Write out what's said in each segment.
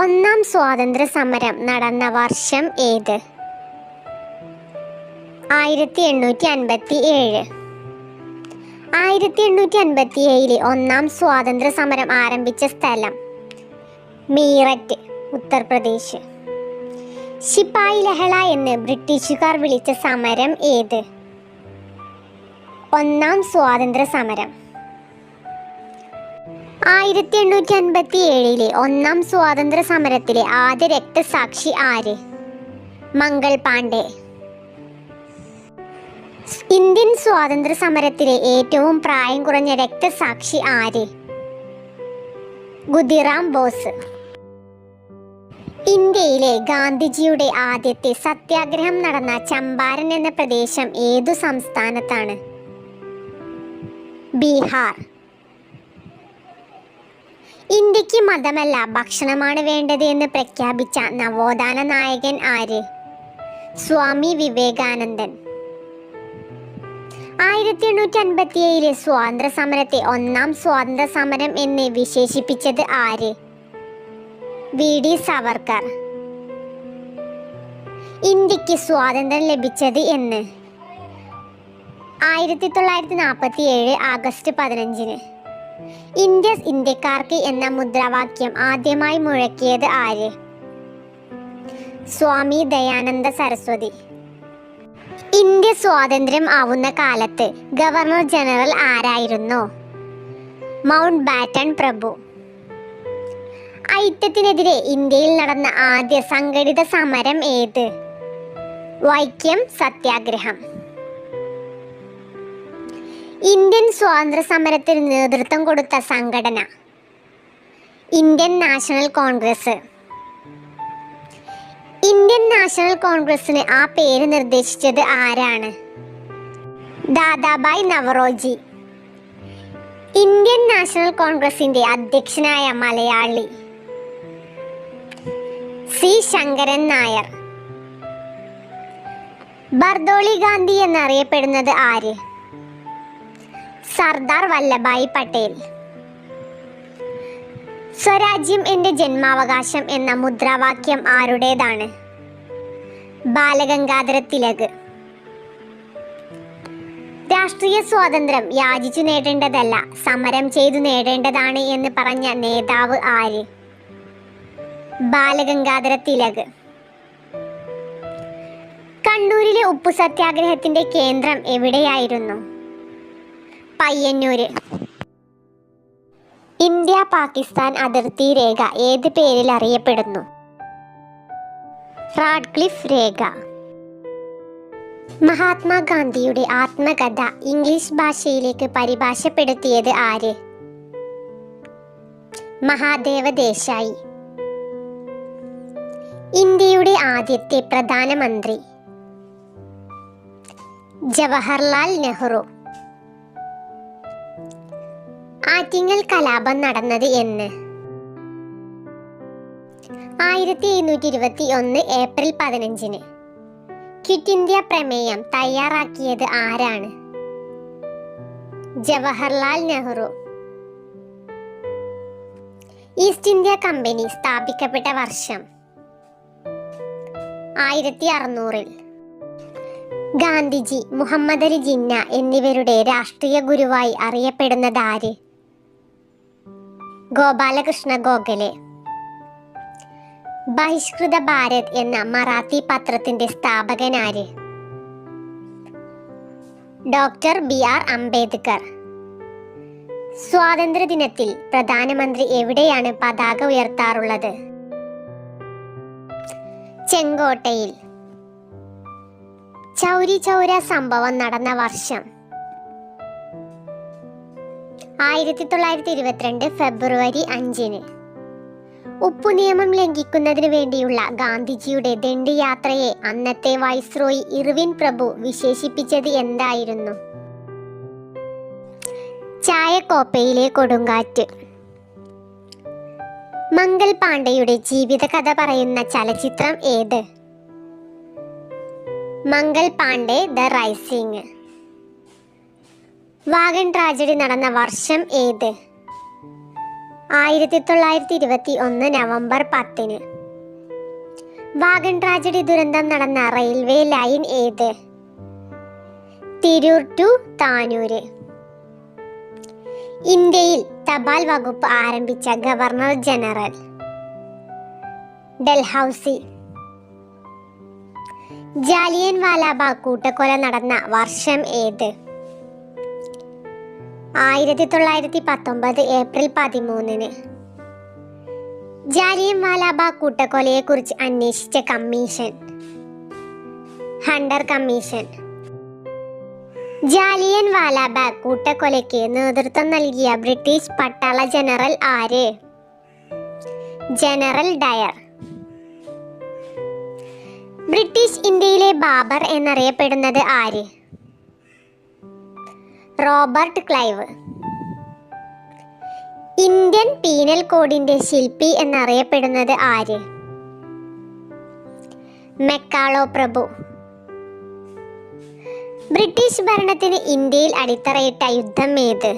ഒന്നാം സ്വാതന്ത്ര്യ സമരം നടന്ന വർഷം ഏത്? ആയിരത്തി എണ്ണൂറ്റി അൻപത്തി ഏഴ് ആയിരത്തി എണ്ണൂറ്റി അൻപത്തി ഏഴിലെ ഒന്നാം സ്വാതന്ത്ര്യ സമരം ആരംഭിച്ച സ്ഥലം മീററ്റ് ഉത്തർപ്രദേശ്. ശിപ്പായി ലഹള എന്ന് ബ്രിട്ടീഷുകാർ വിളിച്ച സമരം ഏത്? ഒന്നാം സ്വാതന്ത്ര്യ സമരം ആയിരത്തി എണ്ണൂറ്റി അൻപത്തി ഏഴിലെ ഒന്നാം സ്വാതന്ത്ര്യ സമരത്തിലെ ആദ്യ രക്തസാക്ഷി ആര്? മംഗൾ പാണ്ഡെ. ഇന്ത്യൻ സ്വാതന്ത്ര്യ സമരത്തിലെ ഏറ്റവും പ്രായം കുറഞ്ഞ രക്തസാക്ഷി ആര്? ഗുദിറാം ബോസ്. ഇന്ത്യയിലെ ഗാന്ധിജിയുടെ ആദ്യത്തെ സത്യാഗ്രഹം നടന്ന ചമ്പാരൻ എന്ന പ്രദേശം ഏതു സംസ്ഥാനത്താണ്? ബീഹാർ. ഇന്ത്യയ്ക്ക് മതമല്ല ഭക്ഷണമാണ് വേണ്ടത് എന്ന് പ്രഖ്യാപിച്ച നവോത്ഥാന നായകൻ ആര്? സ്വാമി വിവേകാനന്ദൻ. ആയിരത്തി എണ്ണൂറ്റി അൻപത്തി ഏഴിലെ സ്വാതന്ത്ര്യ സമരത്തെ ഒന്നാം സ്വാതന്ത്ര്യ സമരം എന്ന് വിശേഷിപ്പിച്ചത് ആര്? V D Savarkar. ഇന്ത്യയ്ക്ക് സ്വാതന്ത്ര്യം ലഭിച്ചത് എന്ന്. ആയിരത്തി തൊള്ളായിരത്തി നാൽപ്പത്തി ഏഴ് ആഗസ്റ്റ് പതിനഞ്ചിന്. ഇന്ത്യ ഇന്ത്യക്കാർക്ക് എന്ന മുദ്രാവാക്യം ആദ്യമായി മുഴക്കിയത് ആര്? സ്വാമി ദയാനന്ദ സരസ്വതി. ഇന്ത്യ സ്വാതന്ത്ര്യം ആവുന്ന കാലത്ത് ഗവർണർ ജനറൽ ആരായിരുന്നു? മൗണ്ട് ബാറ്റൺ പ്രഭു. ഐക്യത്തിനെതിരെ ഇന്ത്യയിൽ നടന്ന ആദ്യ സംഘടിത സമരം ഏത്? വൈക്കം സത്യാഗ്രഹം. ഇന്ത്യൻ സ്വാതന്ത്ര്യ സമരത്തിന് നേതൃത്വം കൊടുത്ത സംഘടന. Indian National Congress. Indian National കോൺഗ്രസിന് ആ പേര് നിർദ്ദേശിച്ചത് ആരാണ്? ദാദാബായ് നവറോജി. ഇന്ത്യൻ നാഷണൽ കോൺഗ്രസിന്റെ അധ്യക്ഷനായ മലയാളി. സി ശങ്കരൻ നായർ. ബർദോളി ഗാന്ധി എന്നറിയപ്പെടുന്നത് ആര്? സർദാർ വല്ലഭായ് പട്ടേൽ. സ്വരാജ്യം എന്റെ ജന്മാവകാശം എന്ന മുദ്രാവാക്യം ആരുടേതാണ്? ബാലഗംഗാധര തിലക്. രാഷ്ട്രീയ സ്വാതന്ത്ര്യം യാചിച്ചു നേടേണ്ടതല്ല സമരം ചെയ്തു നേടേണ്ടതാണ് എന്ന് പറഞ്ഞ നേതാവ് ആര്? ബാലഗംഗാധര തിലക് കണ്ണൂരിലെ ഉപ്പു സത്യാഗ്രഹത്തിന്റെ കേന്ദ്രം എവിടെയായിരുന്നു? പയ്യന്നൂര്. ഇന്ത്യ പാകിസ്ഥാൻ അതിർത്തി രേഖ ഏത് പേരിൽ അറിയപ്പെടുന്നു? റാഡ്ക്ലിഫ് രേഖ. മഹാത്മാഗാന്ധിയുടെ ആത്മകഥ ഇംഗ്ലീഷ് ഭാഷയിലേക്ക് പരിഭാഷപ്പെടുത്തിയത് ആര്? മഹാദേവ ദേശായി. ഇന്ത്യയുടെ ആദ്യത്തെ പ്രധാനമന്ത്രി. ജവഹർലാൽ നെഹ്റു. ആറ്റിങ്ങൽ കലാപം നടന്നത് എന്ന്. ആയിരത്തി എഴുന്നൂറ്റി ഇരുപത്തി ഒന്ന് ഏപ്രിൽ പതിനഞ്ചിന്. ക്വിറ്റ് ഇന്ത്യ പ്രമേയം തയ്യാറാക്കിയത് ആരാണ്? Jawaharlal Nehru. East India Company സ്ഥാപിക്കപ്പെട്ട വർഷം. ആയിരത്തി അറുന്നൂറിൽ ഗാന്ധിജി മുഹമ്മദ് അലി ജിന്ന എന്നിവരുടെ രാഷ്ട്രീയ ഗുരുവായി അറിയപ്പെടുന്നത് ആര്? ഗോപാലകൃഷ്ണ ഗോഖലെ. ബഹിഷ്കൃത ഭാരത് എന്ന മറാത്തി പത്രത്തിന്റെ സ്ഥാപകനാര് ഡോക്ടർ ബി ആർ അംബേദ്കർ. സ്വാതന്ത്ര്യ ദിനത്തിൽ പ്രധാനമന്ത്രി എവിടെയാണ് പതാക ഉയർത്താറുള്ളത്? ചെങ്കോട്ടയിൽ. ചൗരി ചൗര സംഭവം നടന്ന വർഷം. ആയിരത്തി തൊള്ളായിരത്തി ഇരുപത്തിരണ്ട് ഫെബ്രുവരി അഞ്ചിന്. ഉപ്പു നിയമം ലംഘിക്കുന്നതിന് വേണ്ടിയുള്ള ഗാന്ധിജിയുടെ ദണ്ഡി യാത്രയെ അന്നത്തെ വൈസ്രോയി ഇർവിൻ പ്രഭു വിശേഷിപ്പിച്ചത് എന്തായിരുന്നു? ചായക്കോപ്പയിലെ കൊടുങ്കാറ്റ്. മംഗൾ പാണ്ഡെയുടെ ജീവിതകഥ പറയുന്ന ചലച്ചിത്രം ഏത്? Mangal Pandey the rising wagon tragedy നടന്ന വർഷം ഏത്? ആയിരത്തി തൊള്ളായിരത്തി ഇരുപത്തി ഒന്ന് നവംബർ പത്തിന്. വാഗൺ ട്രാജഡി ദുരന്തം നടന്ന റെയിൽവേ ലൈൻ ഏത്? തിരൂർ ടു താനൂര്. ഇന്ത്യയിൽ തപാൽ വകുപ്പ് ആരംഭിച്ച governor general. Dalhousie. Jallian Walabagh കൂട്ടക്കൊല നടന്ന വർഷം ഏത്? ആയിരത്തി തൊള്ളായിരത്തി പത്തൊമ്പത് ഏപ്രിൽ പതിമൂന്നിന്. ജാലിയൻ വാലാബാഗ് കൂട്ടക്കൊലയെ കുറിച്ച് അന്വേഷിച്ച commission. Hunter commission. Jallian Walabagh കൂട്ടക്കൊലയ്ക്ക് നേതൃത്വം നൽകിയ ബ്രിട്ടീഷ് പട്ടാള ജനറൽ ആര്? General Dyer. ബ്രിട്ടീഷ് ഇന്ത്യയിലെ ബാബർ എന്നറിയപ്പെടുന്നത് ആര്? Robert Clive. ഇന്ത്യൻ പീനൽ കോഡിന്റെ ശില്പി എന്നറിയപ്പെടുന്നത് ആര്? മെക്കാളോ പ്രഭു. ബ്രിട്ടീഷ് ഭരണത്തിന് ഇന്ത്യയിൽ അടിത്തറയിട്ട യുദ്ധം ഏത്?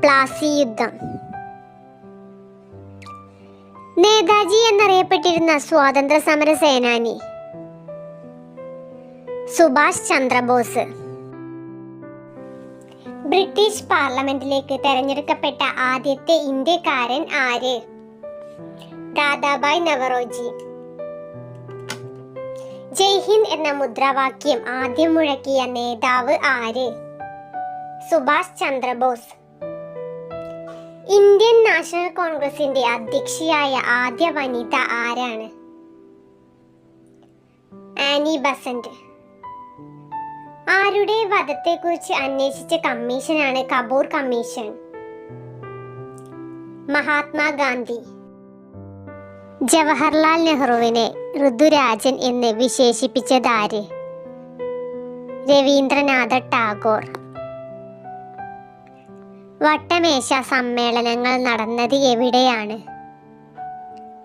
പ്ലാസി യുദ്ധം. നേതാജി എന്നറിയപ്പെട്ടിരുന്ന സ്വാതന്ത്ര്യ സമര സേനാനി സുഭാഷ് ചന്ദ്രബോസ്. ബ്രിട്ടീഷ് പാർലമെന്റിലേക്ക് തെരഞ്ഞെടുക്കപ്പെട്ട ആദ്യത്തെ ഇന്ത്യക്കാരൻ ആര്? ദാദാബായ് നവറോജി. ജയ് ഹിന്ദ് എന്ന മുദ്രാവാക്യം ആദ്യം മുഴക്കിയ നേതാവ് ആര്? സുഭാഷ് ചന്ദ്രബോസ്. ഇന്ത്യൻ നാഷണൽ കോൺഗ്രസിന്റെ അധ്യക്ഷയായ ആദ്യ വനിത ആരാണ്? Annie Besant. ആരുടെ വധത്തെക്കുറിച്ച് അന്വേഷിച്ച കമ്മീഷനാണ് കപൂർ കമ്മീഷൻ? മഹാത്മാഗാന്ധി ജവഹർലാൽ നെഹ്റുവിനെ ഋതുരാജൻ എന്ന് വിശേഷിപ്പിച്ചതാര് രവീന്ദ്രനാഥ ടാഗോർ. വട്ടമേശ സമ്മേളനങ്ങൾ നടന്നത് എവിടെയാണ്?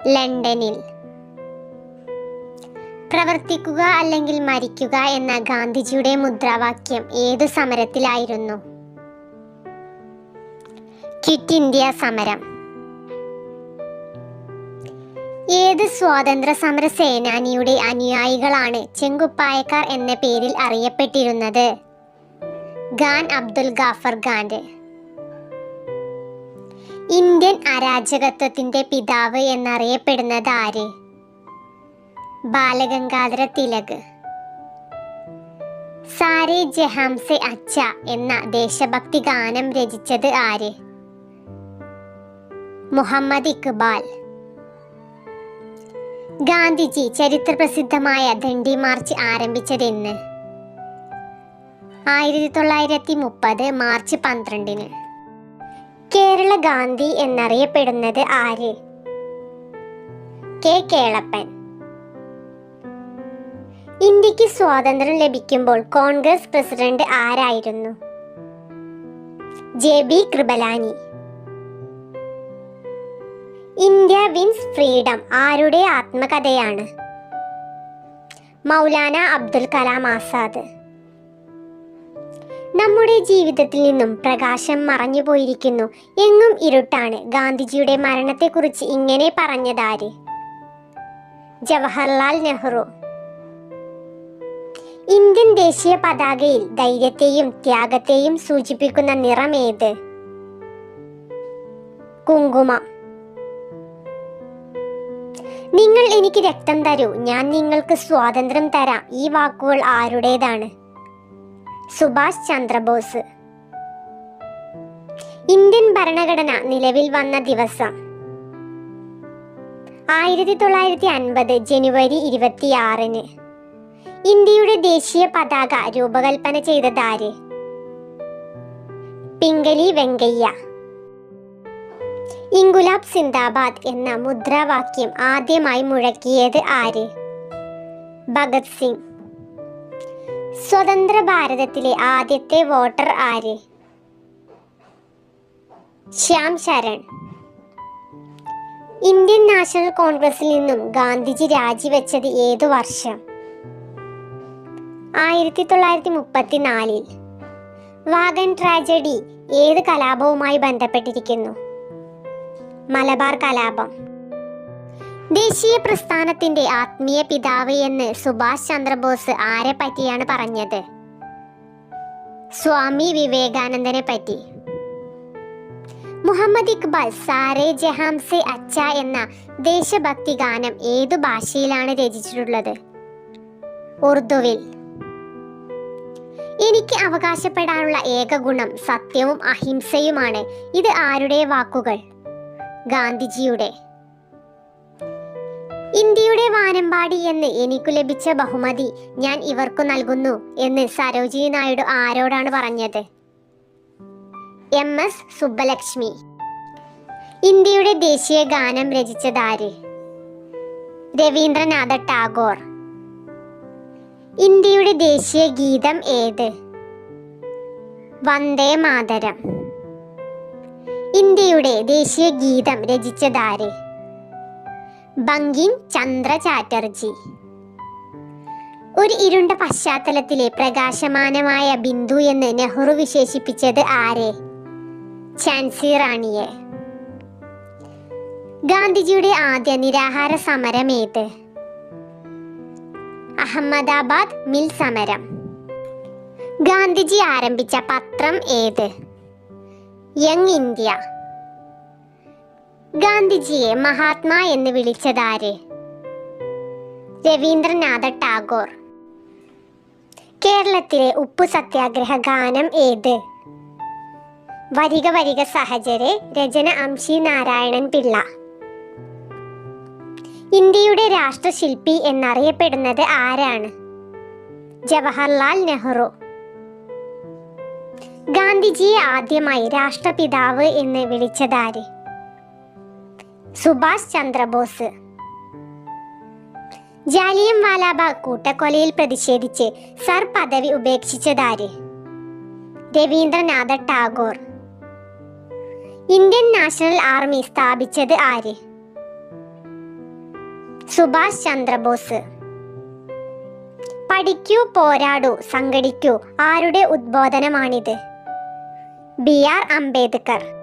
ലണ്ടനിൽ. പ്രവർത്തിക്കുക അല്ലെങ്കിൽ മരിക്കുക എന്ന ഗാന്ധിജിയുടെ മുദ്രാവാക്യം ഏതു സമരത്തിലായിരുന്നു? ക്വിറ്റ് ഇന്ത്യ സമരം. ഏത് സ്വാതന്ത്ര്യ സമര സേനാനിയുടെ അനുയായികളാണ് ചെങ്കുപ്പായക്കാർ എന്ന പേരിൽ അറിയപ്പെട്ടിരുന്നത്? ഖാൻ അബ്ദുൽ ഗാഫർ ഖാന്റെ ഇന്ത്യൻ അരാജകത്വത്തിന്റെ പിതാവ് എന്നറിയപ്പെടുന്നത് ആര്? ബാലഗംഗാധര തിലക്. സാരേ ജഹാംസെ അച്ച എന്ന ദേശഭക്തി ഗാനം രചിച്ചത് ആര്? മുഹമ്മദ് ഇക്ബാൽ. ഗാന്ധിജി ചരിത്രപ്രസിദ്ധമായ ദണ്ഡി മാർച്ച് ആരംഭിച്ചതെന്ന്. ആയിരത്തി തൊള്ളായിരത്തി മുപ്പത് മാർച്ച് പന്ത്രണ്ടിന്. കേരള ഗാന്ധി എന്നറിയപ്പെടുന്നത് ആര്? കെ കേളപ്പൻ. ഇന്ത്യയ്ക്ക് സ്വാതന്ത്ര്യം ലഭിക്കുമ്പോൾ കോൺഗ്രസ് പ്രസിഡന്റ് ആരായിരുന്നു? J B Kripalani. India wins freedom ആരുടെ ആത്മകഥയാണ്? മൗലാന അബ്ദുൽ കലാം ആസാദ്. നമ്മുടെ ജീവിതത്തിൽ നിന്നും പ്രകാശം മറഞ്ഞു പോയിരിക്കുന്നു. എങ്ങും ഇരുട്ടാണ്. ഗാന്ധിജിയുടെ മരണത്തെക്കുറിച്ച് ഇങ്ങനെ പറഞ്ഞതാര്? ജവഹർലാൽ നെഹ്റു. ഇന്ത്യൻ ദേശീയ പതാകയിൽ ധൈര്യത്തെയും ത്യാഗത്തെയും സൂചിപ്പിക്കുന്ന നിറമേത് കുങ്കുമം. നിങ്ങൾ എനിക്ക് രക്തം തരൂ. ഞാൻ നിങ്ങൾക്ക് സ്വാതന്ത്ര്യം തരാം. ഈ വാക്കുകൾ ആരുടേതാണ്? സുഭാഷ് ചന്ദ്രബോസ്. ഇന്ത്യൻ ഭരണഘടന നിലവിൽ വന്ന ദിവസം ആയിരത്തി തൊള്ളായിരത്തി അൻപത് ജനുവരി ഇരുപത്തിയാറിന് ഇന്ത്യയുടെ ദേശീയ പതാക രൂപകൽപ്പന ചെയ്തതാര് പിങ്കലി വെങ്കയ്യ. ഇൻകുലാബ് സിന്ദാബാദ് എന്ന മുദ്രാവാക്യം ആദ്യമായി മുഴക്കിയത് ആര്? ഭഗത് സിംഗ്. സ്വതന്ത്ര ഭാരതത്തിലെ ആദ്യത്തെ വോട്ടർ ആര്? ശ്യാം ശരൺ. ഇന്ത്യൻ നാഷണൽ കോൺഗ്രസിൽ നിന്നും ഗാന്ധിജി രാജിവെച്ചത് ഏത് വർഷം? ആയിരത്തി തൊള്ളായിരത്തി മുപ്പത്തിനാലിൽ വാഗൻ ട്രാജഡി ഏത് കലാപവുമായി ബന്ധപ്പെട്ടിരിക്കുന്നു? മലബാർ കലാപം. ദേശീയ പ്രസ്ഥാനത്തിന്റെ ആത്മീയ പിതാവ് എന്ന് സുഭാഷ് ചന്ദ്രബോസ് ആരെ പറ്റിയാണ് പറഞ്ഞത്? സ്വാമി വിവേകാനന്ദനെ പറ്റി. മുഹമ്മദ് ഇക്ബാൽ സാരേ ജഹാംസെ അച്ച എന്ന ദേശഭക്തി ഗാനം ഏതു ഭാഷയിലാണ് രചിച്ചിട്ടുള്ളത്? ഉറുദുവിൽ. എനിക്ക് അവകാശപ്പെടാനുള്ള ഏക ഗുണം സത്യവും അഹിംസയുമാണ്. ഇത് ആരുടെ വാക്കുകൾ? ഗാന്ധിജിയുടെ. ഇന്ത്യയുടെ വാനമ്പാടി എന്ന് എനിക്കു ലഭിച്ച ബഹുമതി ഞാൻ ഇവർക്കു നൽകുന്നു എന്ന് സരോജിനി നായിഡു ആരോടാണ് പറഞ്ഞത്? M S Subbulakshmi. ഇന്ത്യയുടെ ദേശീയ ഗാനം രചിച്ചതാര് രവീന്ദ്രനാഥ ടാഗോർ. ഇന്ത്യയുടെ ദേശീയ ഗീതം ഏത്? വന്ദേ മാതരം. ഇന്ത്യയുടെ ദേശീയ ഗീതം രചിച്ചതാര്? ബങ്കിം ചന്ദ്ര ചാറ്റർജി. ഒരു ഇരുണ്ട പശ്ചാത്തലത്തിലെ പ്രകാശമാനമായ ബിന്ദു എന്ന് നെഹ്റു വിശേഷിപ്പിച്ചത് ആരെ? ചാൻസി റാണിയെ. ഗാന്ധിജിയുടെ ആദ്യ നിരാഹാര സമരം ഏത്? അഹമ്മദാബാദ് മിൽ സമരം. ഗാന്ധിജി ആരംഭിച്ച പത്രം ഏത്? Young India. ഗാന്ധിജിയെ മഹാത്മാ എന്ന് വിളിച്ചതാര്? രവീന്ദ്രനാഥ ടാഗോർ. കേരളത്തിലെ ഉപ്പു സത്യാഗ്രഹ ഗാനം ഏത്? വരിക വരിക സഹചരെ രചന അംശി നാരായണൻ പിള്ള. ഇന്ത്യയുടെ രാഷ്ട്രശില്പി എന്നറിയപ്പെടുന്നത് ആരാണ്? ജവഹർലാൽ നെഹ്റു. ഗാന്ധിജിയെ ആദ്യമായി രാഷ്ട്രപിതാവ് എന്ന് വിളിച്ചതാര്? സുഭാഷ് ചന്ദ്രബോസ്. ജാലിയം വാലാബാഗ് കൂട്ടക്കൊലയിൽ പ്രതിഷേധിച്ച് സർ പദവി ഉപേക്ഷിച്ചതാര്? Rabindranath Tagore. Indian National Army സ്ഥാപിച്ചത് ആര്? സുഭാഷ് ചന്ദ്രബോസ്. പഠിക്കൂ പോരാടൂ സംഘടിക്കൂ ആരുടെ ഉദ്ബോധനമാണിത്? B R Ambedkar.